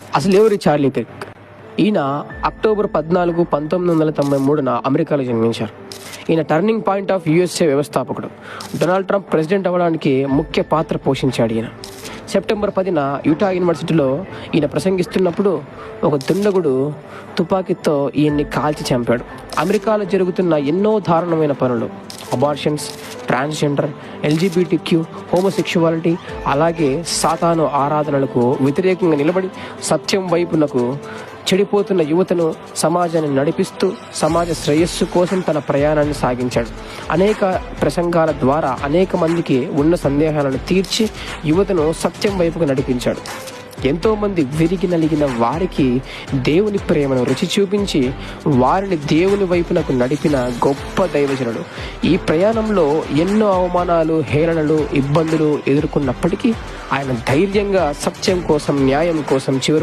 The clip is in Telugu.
అసలు ఎవరు చార్లీ కిర్క్ ఈయన అక్టోబర్ పద్నాలుగు పంతొమ్మిది వందల తొంభై మూడున అమెరికాలో జన్మించారు. ఈయన టర్నింగ్ పాయింట్ ఆఫ్ యుఎస్ఏ వ్యవస్థాపకుడు. డొనాల్డ్ ట్రంప్ ప్రెసిడెంట్ అవ్వడానికి ముఖ్య పాత్ర పోషించాడు ఈయన. సెప్టెంబర్ పదిన యూటా యూనివర్సిటీలో ఈయన ప్రసంగిస్తున్నప్పుడు ఒక దుండగుడు తుపాకీతో ఈయన్ని కాల్చి చంపాడు. అమెరికాలో జరుగుతున్న ఎన్నో దారుణమైన పనులు abortions transgender LGBT Q homosexuality అలాగే సాతాను ఆరాధనలకు వ్యతిరేకంగా నిలబడి సత్యం వైపునకు చెడిపోతున్న యువతను సమాజాన్ని నడిపిస్తూ సమాజ శ్రేయస్సు కోసం తన ప్రయాణాన్ని సాగించాడు. అనేక ప్రసంగాల ద్వారా అనేక మందికి ఉన్న సందేహాలను తీర్చి యువతను సత్యం వైపుకు నడిపించాడు. ఎంతోమంది విరిగి నలిగిన వారికి దేవుని ప్రేమను రుచి చూపించి వారిని దేవుని వైపునకు నడిపిన గొప్ప దైవజనుడు. ఈ ప్రయాణంలో ఎన్నో అవమానాలు హేళనలు ఇబ్బందులు ఎదుర్కొన్నప్పటికీ ఆయన ధైర్యంగా సత్యం కోసం న్యాయం కోసం చివరి